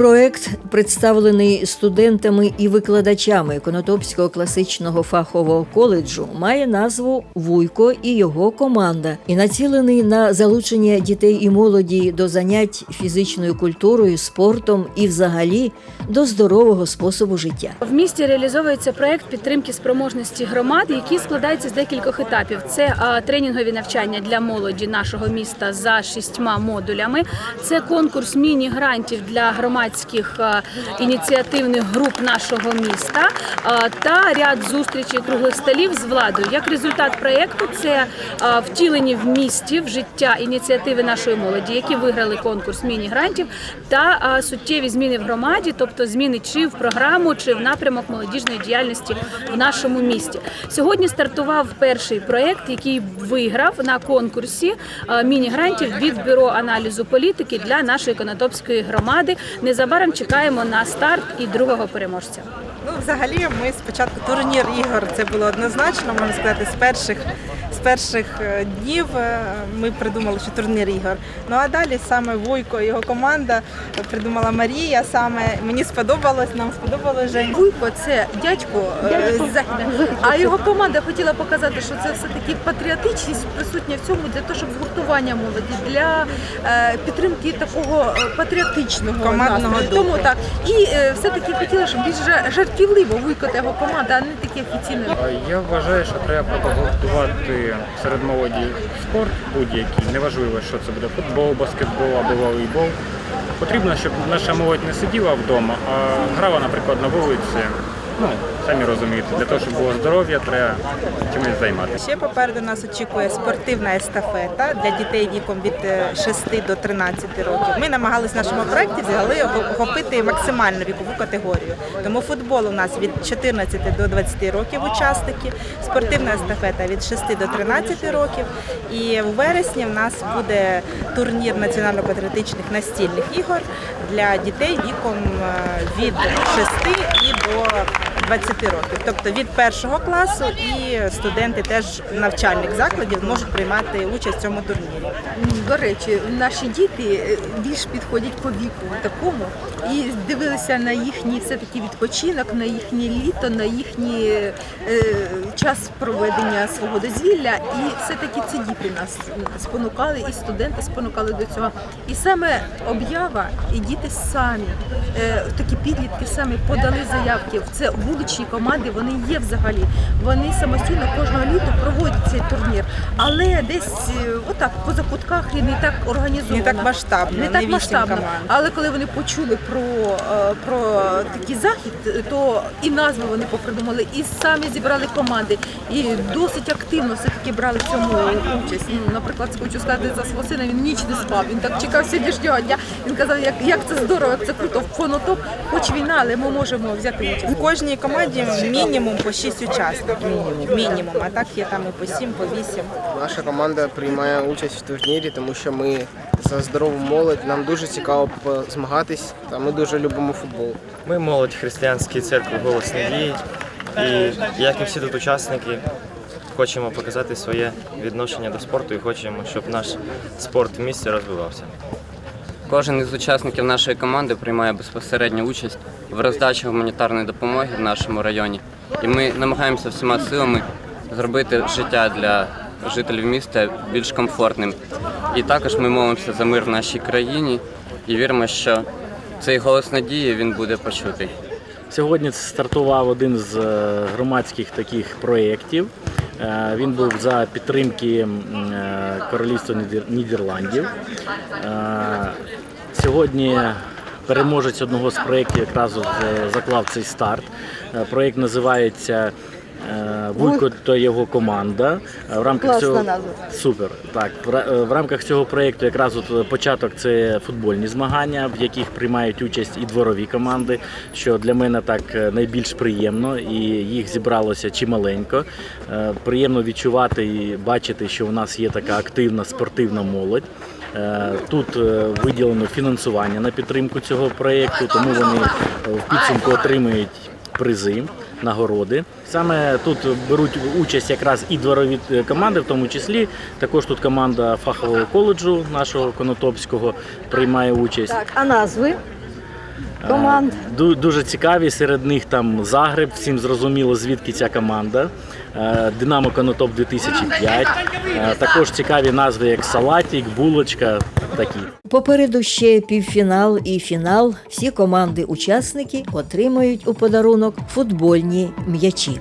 Проект представлений студентами і викладачами Конотопського класичного фахового коледжу, має назву Вуйко і його команда і націлений на залучення дітей і молоді до занять фізичною культурою, спортом і, взагалі, до здорового способу життя. В місті реалізовується проект підтримки спроможності громад, який складається з декількох етапів. Це тренінгові навчання для молоді нашого міста за шістьма модулями. Це конкурс міні-грантів для громадських ініціативних груп нашого міста та ряд зустрічей круглих столів з владою. Як результат проекту, це а, втілені в місті в життя ініціативи нашої молоді, які виграли конкурс міні-грантів, та суттєві зміни в громаді, тобто зміни чи в програму, чи в напрямок молодіжної діяльності в нашому місті. Сьогодні стартував перший проект, який виграв на конкурсі міні-грантів від бюро аналізу політики для нашої Конотопської громади. Незабаром чекаємо на старт і другого переможця. Ну, взагалі, ми спочатку турнір ігор. Це було однозначно, можна сказати, з перших перших е, днів е, ми придумали, що турнір ігор. Ну а далі саме Вуйко його команда придумала Марія. Саме мені сподобалось, нам сподобалось Жень. Вуйко це дядько, е, з Західна. А його команда хотіла показати, що це все-таки патріотичність присутня в цьому для того, щоб згуртування молоді, для е, підтримки такого е, патріотичного Командного. Тому так. І е, все-таки хотіла, щоб більш жартівливо Вуйко та його команда, а не такі офіційні. Я вважаю, що треба серед молоді спорт будь-який. Неважливо, що це буде футбол, баскетбол або волейбол. Потрібно, щоб наша молодь не сиділа вдома, а грала, наприклад, на вулиці. Ну, самі розумієте, для того, щоб було здоров'я, треба чимось займатися. Ще попереду нас очікує спортивна естафета для дітей віком від е, 6 до 13 років. Ми намагалися в нашому проєкті взагалі охопити максимальну вікову категорію. Тому футбол у нас від 14 до 20 років учасники, спортивна естафета від 6 до 13 років. І у вересні в нас буде турнір національно-патріотичних настільних ігор для дітей віком е, від 6 і до 20 років. Тобто від першого класу і студенти теж навчальних закладів можуть приймати участь в цьому турнірі. До речі, наші діти е, більш підходять по віку такому і дивилися на їхній все-таки відпочинок, на їхнє літо, на їхній е, час проведення свого дозвілля. І все-таки ці діти нас спонукали, і студенти спонукали до цього. І саме об'ява, і діти самі, е, такі підлітки самі подали заявки. Це вуличні команди, вони є взагалі. Вони самостійно кожного літа проводять цей турнір. Але десь е, отак по закутках і не так організовано. Не так масштабно, Не так масштабно. Але коли вони почули про, е, про такий захід, то і назви вони попридумали, і самі зібрали команди. І досить активно все-таки брали в цьому участь. Ну, наприклад, хочу сказати за свого сина, він ніч не спав. Він так чекав сьогоднішнього дня. Він казав, як, як це здорово, як це круто. Фонотоп, хоч війна, але ми можемо взяти участь. У кожній команді мінімум по 6 учасників. Мінімум. А так є там і по 7, по 8. Наша команда приймає участь в турнірі, тому що ми за здорову молодь. Нам дуже цікаво змагатись, та ми дуже любимо футбол. Ми молодь християнської церкви голос надії. І як і всі тут учасники, хочемо показати своє відношення до спорту і хочемо, щоб наш спорт в місті розвивався. Кожен із учасників нашої команди приймає безпосередню участь в роздачі гуманітарної допомоги в нашому районі. І ми намагаємося всіма силами зробити життя для жителів міста більш комфортним. І також ми молимося за мир в нашій країні і віримо, що цей голос надії він буде почутий. Сьогодні стартував один з е, громадських таких проєктів. Е, Він був за підтримки е, Королівства Нідерландів. Е, Сьогодні переможець одного з проєктів якраз заклав цей старт. Проєкт називається Вуйко та його команда. Е, В рамках цього супер. Так, в е, рамках цього проєкту якраз от е, початок це футбольні змагання, в яких приймають участь і дворові команди, що для мене так найбільш приємно, і їх зібралося чималенько. Приємно відчувати і бачити, що у нас є така активна спортивна молодь. Тут виділено фінансування на підтримку цього проєкту, тому вони в підсумку отримують призи, нагороди. Саме тут беруть участь якраз і дворові е, команди, в тому числі. Також тут команда фахового коледжу нашого Конотопського приймає участь. Так, а назви? Е, Команд. Дуже цікаві. Серед них там Загреб, всім зрозуміло, звідки ця команда. Е, Динамо Конотоп 2005. Е, Також цікаві назви, як Салатік, Булочка. Такі. Попереду ще півфінал і фінал. Всі команди-учасники отримають у подарунок футбольні м'ячі.